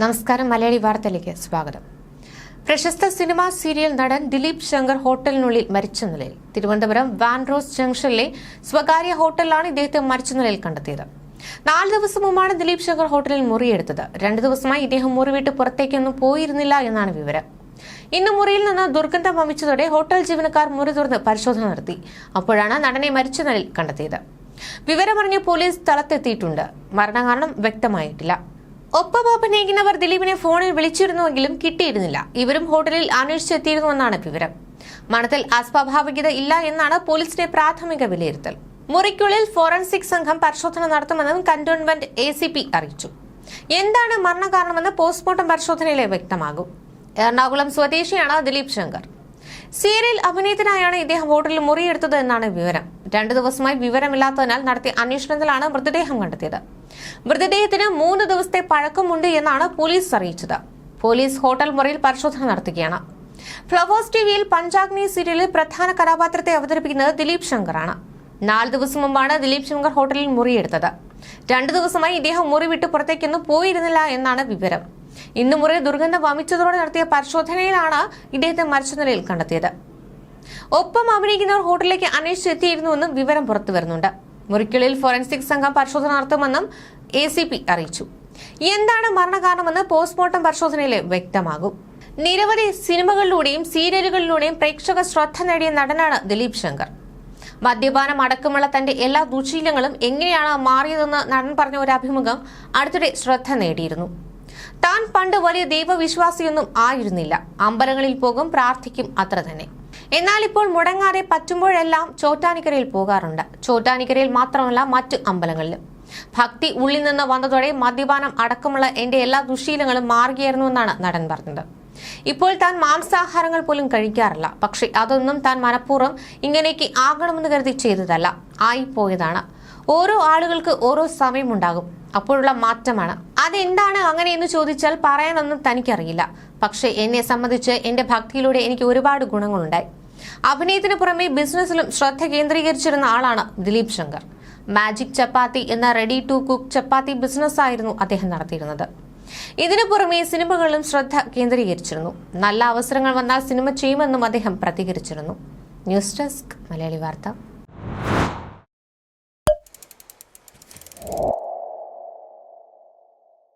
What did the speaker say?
നമസ്കാരം മലയാളി വാർത്തയിലേക്ക് സ്വാഗതം. പ്രശസ്ത സിനിമാ സീരിയൽ നടൻ ദിലീപ് ശങ്കർ ഹോട്ടലിനുള്ളിൽ മരിച്ച നിലയിൽ. തിരുവനന്തപുരം വാൻറോസ് ജംഗ്ഷനിലെ സ്വകാര്യ ഹോട്ടലിലാണ് ഇദ്ദേഹത്തെ മരിച്ച നിലയിൽ കണ്ടെത്തിയത്. നാല് ദിവസം മുമ്പാണ് ദിലീപ് ശങ്കർ ഹോട്ടലിൽ മുറിയെടുത്തത്. രണ്ടു ദിവസമായി ഇദ്ദേഹം മുറി വിട്ട് പുറത്തേക്കൊന്നും പോയിരുന്നില്ല എന്നാണ് വിവരം. ഇന്ന് മുറിയിൽ നിന്ന് ദുർഗന്ധം വമിച്ചതോടെ ഹോട്ടൽ ജീവനക്കാർ മുറി തുറന്ന് പരിശോധന നടത്തി. അപ്പോഴാണ് നടനെ മരിച്ച നിലയിൽ കണ്ടെത്തിയത്. വിവരമറിഞ്ഞ് പോലീസ് സ്ഥലത്തെത്തിയിട്ടുണ്ട്. മരണകാരണം വ്യക്തമായിട്ടില്ല. ഒപ്പം അഭിനയിക്കുന്നവർ ദിലീപിനെ ഫോണിൽ വിളിച്ചിരുന്നുവെങ്കിലും കിട്ടിയിരുന്നില്ല. ഇവരും ഹോട്ടലിൽ അന്വേഷിച്ചെത്തിയിരുന്നുവെന്നാണ് വിവരം. മണത്തിൽ അസ്വാഭാവികത ഇല്ല എന്നാണ് പോലീസിന്റെ പ്രാഥമിക വിലയിരുത്തൽ. മുറിക്കുള്ളിൽ ഫോറൻസിക് സംഘം പരിശോധന നടത്തുമെന്നും കന്റോൺമെന്റ് എ സി പി അറിയിച്ചു. എന്താണ് മരണകാരണമെന്ന് പോസ്റ്റ്മോർട്ടം പരിശോധനയിലെ വ്യക്തമാകും. എറണാകുളം സ്വദേശിയാണ് ദിലീപ് ശങ്കർ. സീരിയൽ അഭിനയത്തിനായാണ് ഇദ്ദേഹം ഹോട്ടലിൽ മുറിയെടുത്തത് എന്നാണ് വിവരം. രണ്ടു ദിവസമായി വിവരമില്ലാത്തതിനാൽ നടത്തിയ അന്വേഷണത്തിലാണ് മൃതദേഹം കണ്ടെത്തിയത്. മൃതദേഹത്തിന് മൂന്ന് ദിവസത്തെ പഴക്കമുണ്ട് എന്നാണ് പോലീസ് അറിയിച്ചത്. പോലീസ് ഹോട്ടൽ മുറിയിൽ പരിശോധന നടത്തുകയാണ്. ഫ്ലവേഴ്സ് ടിവിയിൽ പഞ്ചാഗ്നി സീരിയലിൽ പ്രധാന കഥാപാത്രത്തെ അവതരിപ്പിക്കുന്നത് ദിലീപ് ശങ്കറാണ്. നാല് ദിവസം മുമ്പാണ് ദിലീപ് ശങ്കർ ഹോട്ടലിൽ മുറിയെടുത്തത്. രണ്ടു ദിവസമായി ഇദ്ദേഹം മുറി വിട്ട് പുറത്തേക്കൊന്നും പോയിരുന്നില്ല എന്നാണ് വിവരം. ഇന്ന് മുറി ദുർഗന്ധം വമിച്ചതോടെ നടത്തിയ പരിശോധനയിലാണ് ഇദ്ദേഹത്തെ മരിച്ച നിലയിൽ കണ്ടെത്തിയത്. ഒപ്പം അഭിനയിക്കുന്നവർ ഹോട്ടലിലേക്ക് അന്വേഷിച്ചെത്തിയിരുന്നുവെന്നും വിവരം പുറത്തു വരുന്നുണ്ട് മുറിക്കുള്ളിൽ ഫോറൻസിക് സംഘം പരിശോധന നടത്തുമെന്നും എ അറിയിച്ചു. എന്താണ് മരണകാരണമെന്ന് പോസ്റ്റ്മോർട്ടം പരിശോധനയിൽ വ്യക്തമാകും. നിരവധി സിനിമകളിലൂടെയും സീരിയലുകളിലൂടെയും പ്രേക്ഷക ശ്രദ്ധ നേടിയ നടനാണ് ദിലീപ് ശങ്കർ. മദ്യപാനം അടക്കമുള്ള തന്റെ എല്ലാ ദുശീലങ്ങളും എങ്ങനെയാണ് മാറിയതെന്ന് നടൻ പറഞ്ഞ ഒരു അഭിമുഖം അടുത്തിടെ ശ്രദ്ധ നേടിയിരുന്നു. താൻ പണ്ട് വലിയ ദൈവവിശ്വാസിയൊന്നും ആയിരുന്നില്ല. അമ്പലങ്ങളിൽ പോകും പ്രാർത്ഥിക്കും അത്ര തന്നെ. എന്നാൽ ഇപ്പോൾ മുടങ്ങാതെ പറ്റുമ്പോഴെല്ലാം ചോറ്റാനിക്കരയിൽ പോകാറുണ്ട്. ചോറ്റാനിക്കരയിൽ മാത്രമല്ല മറ്റു അമ്പലങ്ങളിലും. ഭക്തി ഉള്ളിൽ നിന്ന് വന്നതോടെ മദ്യപാനം അടക്കമുള്ള എന്റെ എല്ലാ ദുശീലങ്ങളും മാറുകയായിരുന്നു എന്നാണ് നടൻ പറഞ്ഞത്. ഇപ്പോൾ താൻ മാംസാഹാരങ്ങൾ പോലും കഴിക്കാറില്ല. പക്ഷെ അതൊന്നും താൻ മനഃപൂർവം ഇങ്ങനെയൊക്കെ ആകണമെന്ന് കരുതി ചെയ്തതല്ല. ആയിപ്പോയതാണ്. ഓരോ ആളുകൾക്ക് ഓരോ സമയമുണ്ടാകും. അപ്പോഴുള്ള മാറ്റമാണ്. അതെന്താണ് അങ്ങനെ എന്ന് ചോദിച്ചാൽ പറയാനൊന്നും തനിക്കറിയില്ല. പക്ഷേ എന്നെ സംബന്ധിച്ച് എന്റെ ഭക്തിയിലൂടെ എനിക്ക് ഒരുപാട് ഗുണങ്ങളുണ്ടായി. അഭിനയത്തിന് പുറമെ ബിസിനസ്സിലും ശ്രദ്ധ കേന്ദ്രീകരിച്ചിരുന്ന ആളാണ് ദിലീപ് ശങ്കർ. മാജിക് ചപ്പാത്തി എന്ന ready to cook chapati business ആയിരുന്നു അദ്ദേഹം നടത്തിയിരുന്നത്. ഇതിനു പുറമെ സിനിമകളിലും ശ്രദ്ധ കേന്ദ്രീകരിച്ചിരുന്നു. നല്ല അവസരങ്ങൾ വന്നാൽ സിനിമ ചെയ്യുമെന്നും അദ്ദേഹം പ്രതികരിച്ചിരുന്നു. ന്യൂസ് ഡെസ്ക് മലയാളി വാർത്ത.